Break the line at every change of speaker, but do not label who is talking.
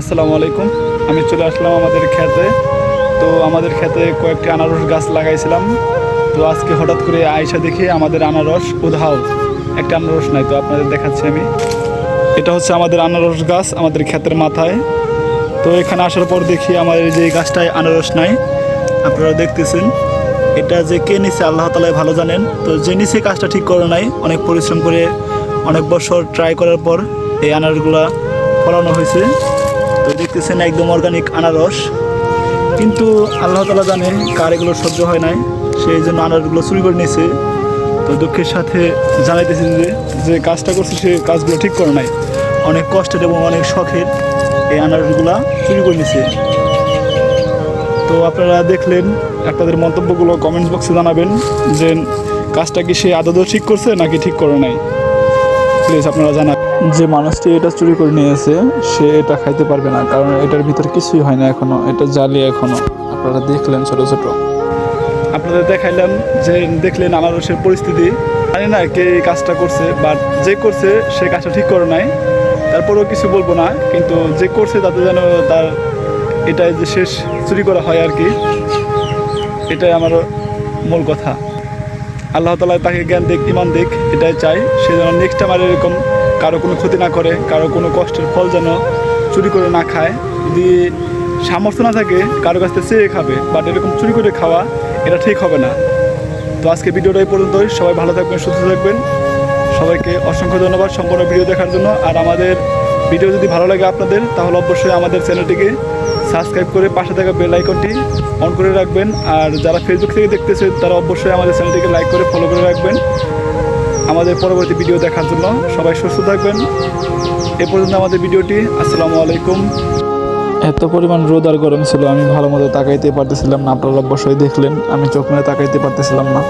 আসসালামু আলাইকুম। আমি চলে আসলাম আমাদের খেতে তো আমাদের খেতে কয়েকটি আনারস গাছ লাগাইছিলাম। তো আজকে হঠাৎ করে আয়সা দেখে আমাদের আনারস উধাও। একটা আনারস নাই তো আপনাদের দেখাচ্ছি আমি। এটা হচ্ছে আমাদের আনারস গাছ আমাদের ক্ষেতের মাথায়। তো এখানে আসার পর দেখি আমাদের যে গাছটায় আনারস নাই। আপনারা দেখতেছেন। এটা যে কে নিছে আল্লাহ তালাই ভালো জানেন। তো যে নিচে কাজটা ঠিক করে নাই, অনেক পরিশ্রম করে অনেক বছর ট্রাই করার পর এই আনারসগুলা ফলানো হয়েছে। তো দেখতেছেন একদম অর্গানিক আনারস। কিন্তু আল্লাহ তালা জানে কার এগুলো সহ্য হয় নাই, সেই জন্য আনারসগুলো চুরি করে নিয়েছে। তো দুঃখের সাথে জানাইতেছি যে যে কাজটা করছে সে কাজগুলো ঠিক করে নাই। অনেক কষ্টের এবং অনেক শখের এই আনারসগুলা চুরি করে নিয়েছে। তো আপনারা দেখলেন, আপনাদের মন্তব্যগুলো কমেন্টস বক্সে জানাবেন যে, কাজটা কি সে আদৌ ঠিক করছে নাকি ঠিক করে নাই? প্লিজ আপনারা জানান যে মানুষটি এটা চুরি করে নিয়েছে সে এটা খাইতে পারবে না, কারণ এটার ভিতর কিছুই হয় না এখনও, এটা জালি এখনও। আপনারা দেখলেন ছোট ছোট। আপনাদের দেখাইলাম যে দেখলেন আনারসের পরিস্থিতি। জানি না কে এই কাজটা করছে বাট যে করছে, সে কাজটা ঠিক করে নাই। তারপরেও কিছু বলব না, কিন্তু যে করছে তাতে যেন তার এটাই যে শেষ চুরি করা হয় আর কি, এটাই আমার মূল কথা। আল্লাহ তালা তাকে জ্ঞান দিক ইমান দিক, এটাই চাই। সে যেন নেক্সট আর এরকম কারও কোনো ক্ষতি না করে, কারও কোনো কষ্টের ফল যেন চুরি করে না খায়। যদি সামর্থ্য না থাকে, কারও কাছ থেকে চেয়ে খাবে বাট এরকম চুরি করে খাওয়া, এটা ঠিক হবে না। তো আজকে ভিডিওটা এই পর্যন্তই। সবাই ভালো থাকবেন, সুস্থ থাকবেন। সবাইকে অসংখ্য ধন্যবাদ সম্পূর্ণ ভিডিও দেখার জন্য। আর আমাদের ভিডিও যদি ভালো লাগে আপনাদের, তাহলে অবশ্যই আমাদের চ্যানেলটিকে সাবস্ক্রাইব করে পাশে থাকা বেল আইকনটি অন করে রাখবেন। আর যারা ফেসবুক থেকে দেখতেছে, তারা অবশ্যই আমাদের চ্যানেলটিকে লাইক করে ফলো করে রাখবেন। আমাদের পরবর্তী ভিডিও দেখার জন্য সবাই সুস্থ থাকবেন। এ পর্যন্ত আমাদের ভিডিওটি, আসসালামু আলাইকুম। এত পরিমাণ রোদ আর গরম ছিল, আমি ভালো মতো তাকাইতে পারতেছিলাম না, আপনারা অবশ্যই দেখলেন, আমি চোখ মেরে তাকাইতে পারতেছিলাম না।